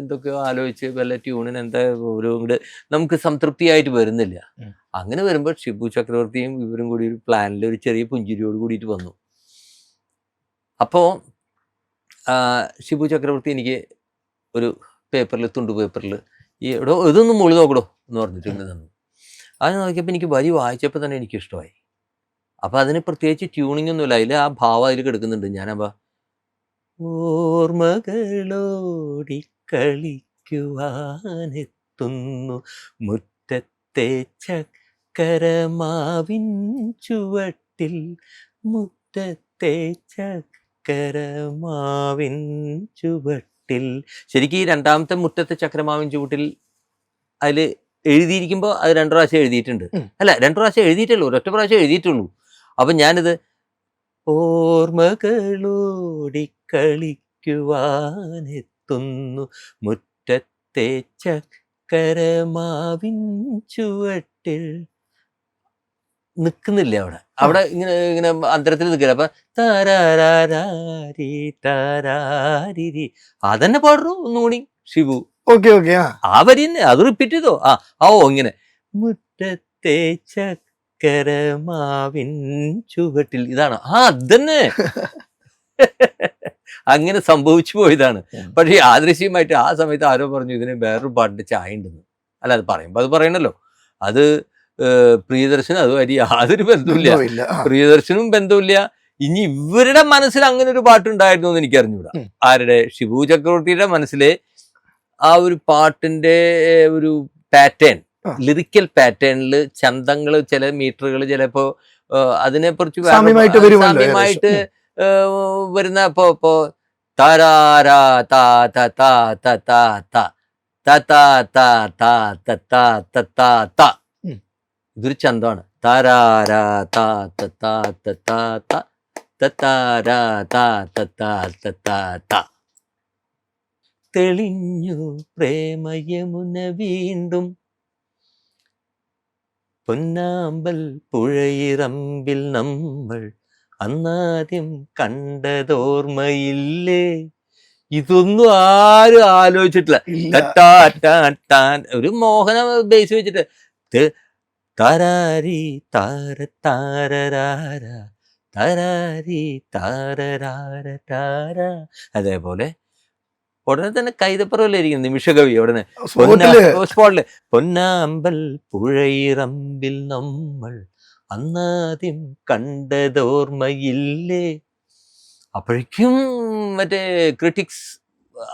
എന്തൊക്കെയോ ആലോചിച്ച് വല്ല ട്യൂണിന് എന്താ ഒരു ഇങ്ങോട്ട് നമുക്ക് സംതൃപ്തിയായിട്ട് വരുന്നില്ല. അങ്ങനെ വരുമ്പോൾ ഷിബു ചക്രവർത്തിയും ഇവരും കൂടി ഒരു പ്ലാനിൽ ഒരു ചെറിയ പുഞ്ചിരിയോട് കൂടിയിട്ട് വന്നു. അപ്പോൾ ഷിബു ചക്രവർത്തി എനിക്ക് ഒരു പേപ്പറിൽ തുണ്ടു പേപ്പറിൽ ഈ എടോ ഇതൊന്നും മുളി നോക്കടോ എന്ന് പറഞ്ഞിട്ട് ഇങ്ങനെ തന്നു അത് നോക്കിയപ്പോൾ എനിക്ക് വരി വായിച്ചപ്പോൾ തന്നെ എനിക്ക് ഇഷ്ടമായി. അപ്പോൾ അതിന് പ്രത്യേകിച്ച് ട്യൂണിംഗ് ഒന്നുമില്ല. അതിൽ ആ ഭാവം അതിൽ കിടക്കുന്നുണ്ട്. ഞാനപ്പോൾ ഓർമ്മകളോടി കളിക്കുവാനെത്തുന്നു മുറ്റത്തെ ചക്കരമാവിൻ ചുവട്ടിൽ മുറ്റത്തെ ചക്കരമാവിൻ ചുവട്ടിൽ. ശരിക്കും ഈ രണ്ടാമത്തെ മുറ്റത്തെ ചക്രമാവിൻ ചുവട്ടിൽ അതിൽ എഴുതിയിരിക്കുമ്പോൾ അത് രണ്ടു പ്രാവശ്യം എഴുതിയിട്ടുണ്ട്. അല്ല രണ്ടു പ്രാവശ്യം എഴുതിയിട്ടുള്ളൂ ഒരൊറ്റ പ്രാവശ്യം എഴുതിയിട്ടുള്ളൂ. അപ്പം ഞാനിത് ഓർമ്മകളോടി കളിക്കുവാനെത്തുന്നു. മുറ്റത്തെ ചക്കരമാവിൻ ചുവട്ടിൽ. നിൽക്കുന്നില്ല അവിടെ? അവിടെ ഇങ്ങനെ ഇങ്ങനെ അന്തരത്തിൽ നിൽക്കില്ല? അപ്പൊ താരാരാരി താരാരിരി. അതന്നെ പാടുന്നു ഒന്നുകൂടി ശിവു ഓക്കെ ഓക്കെ ആ. വരി തന്നെ അത് റിപ്പീറ്റ് ചെയ്തോ. ആ ഓ ഇങ്ങനെ. മുറ്റത്തെ ചക്കരമാവിൻ ചുവട്ടിൽ. ഇതാണ്. ആ അതന്നെ. അങ്ങനെ സംഭവിച്ചു പോയതാണ്. പക്ഷേ ആദൃശ്യമായിട്ട് ആ സമയത്ത് ആരോ പറഞ്ഞു ഇതിന് വേറൊരു പാട്ട് ചായ ഉണ്ടെന്ന് അല്ല അത് പറയുമ്പോൾ അത് പറയണല്ലോ. അത് പ്രിയദർശൻ അതുമായി യാതൊരു ബന്ധവുമില്ല. പ്രിയദർശനും ബന്ധമില്ല ഇനി ഇവരുടെ മനസ്സിൽ അങ്ങനെ ഒരു പാട്ടുണ്ടായിരുന്നു എന്ന് എനിക്ക് അറിഞ്ഞൂടാ ആരുടെ? ഷിബു ചക്രവർത്തിയുടെ മനസ്സിലെ ആ ഒരു പാട്ടിന്റെ ഒരു പാറ്റേൺ. ലിറിക്കൽ പാറ്റേണിൽ ചന്തങ്ങൾ ചില മീറ്ററുകൾ ചിലപ്പോ അതിനെ കുറിച്ച് സാമ്യമായിട്ട് വരുന്ന അപ്പോ ഇപ്പോ ഇതൊരു ചന്തമാണ് താരാരാ തെളിഞ്ഞു പ്രേമയമുന വീണ്ടും പൊന്നാമ്പൽ പുഴയിറമ്പിൽ നമ്മൾ അന്നാദ്യം കണ്ടതോർമ്മയില്ലേ? ഇതൊന്നും ആരും ആലോചിച്ചിട്ടില്ല. ഒരു മോഹന ബേസ് വെച്ചിട്ട്. താരാരി തരാരി താര താരരാര. തരാരി താരരാര താര അതേപോലെ ഉടനെ തന്നെ കൈതപ്പുറമില്ലായിരിക്കും നിമിഷകവി ഉടനെ. സ്പോട്ടിൽ. പൊന്നാമ്പൽ പുഴയിറമ്പിൽ നമ്മൾ അന്നാദ്യം കണ്ടതോർമ്മയില്ലേ? അപ്പോഴേക്കും മറ്റേ ക്രിട്ടിക്സ്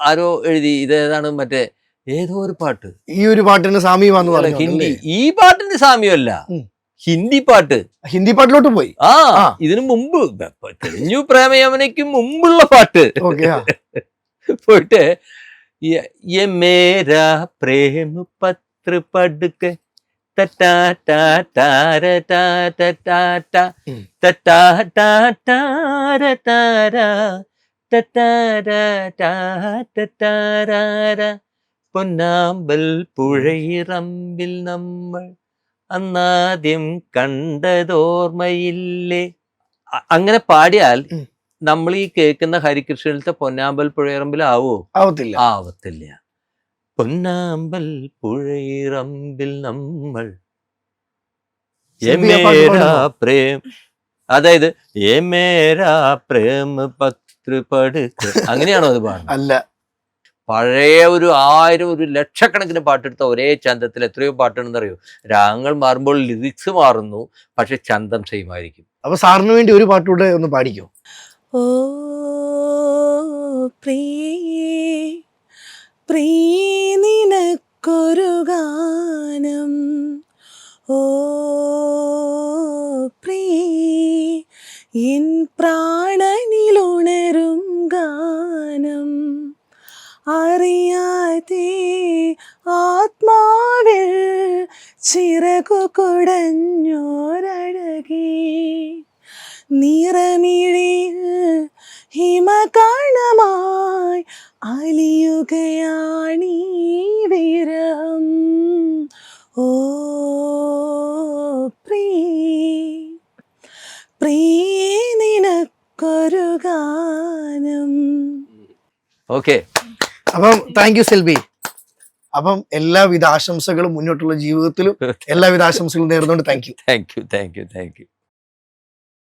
ആരോ എഴുതി ഇതേതാണ് മറ്റേ ഏതോ ഒരു പാട്ട്. ഈ ഒരു പാട്ടിന് സാമ്യമാന്ന് ഹിന്ദി. ഈ പാട്ടിന്റെ സാമ്യമല്ല. ഹിന്ദി പാട്ട്. ഹിന്ദി പാട്ടിലോട്ട് പോയി? ആ. ഇതിനു മുമ്പ്. തെളിഞ്ഞു പ്രേമയവനയ്ക്ക് മുമ്പുള്ള പാട്ട്. ഓക്കെ പോയിട്ട് ये मेरा प्रेम पत्र പൊന്നാമ്പൽ പുഴയിറമ്പിൽ നമ്മൾ അന്നാദ്യം കണ്ടതോർമ്മയില്ലേ അങ്ങനെ പാടിയാൽ നമ്മൾ ഈ കേൾക്കുന്ന ഹരികൃഷ്ണനിലത്തെ പൊന്നാമ്പൽ പുഴയിറമ്പിലാവോ? ആവത്തില്ല. ആവത്തില്ല. പൊന്നാമ്പൽ പുഴയിറമ്പിൽ നമ്മൾ പ്രേം അതായത് പടുക്ക് അങ്ങനെയാണോ അത് പാടുന്നത്? അല്ല. പഴയ ഒരു ആയിരം ഒരു ലക്ഷക്കണക്കിന് പാട്ടെടുത്ത ഒരേ ചന്തത്തിൽ എത്രയോ പാട്ടുണ്ടെന്നറിയോ? രാഗങ്ങൾ മാറുമ്പോൾ ലിറിക്സ് മാറുന്നു പക്ഷെ ചന്തം സെയിം ആയിരിക്കും അപ്പൊ സാറിന് വേണ്ടി ഒരു പാട്ടുകൂടെ ഒന്ന് പാടിക്കോ? ഓ പ്രിയേ നിനക്കൊരു ഗാനം. ഓ പ്രിയേ എൻ പ്രാണനിലുണരും ഗാനം. അറിയാതെ ആത്മാവിൽ ചിറകു കുടഞ്ഞോരഴകേ. നിറമിഴിയിൽ ഹിമകണമായി അലിയുകയാണീ വിരഹം ഓ പ്രീ പ്രീ നിനക്കൊരു ഗാനം. ഓക്കെ. അപ്പം താങ്ക് യു സെൽബി അപ്പം എല്ലാവിധ ആശംസകളും മുന്നോട്ടുള്ള ജീവിതത്തിലും എല്ലാവിധ ആശംസകളും നേർന്നുകൊണ്ട് thank you. Thank you thank you thank you.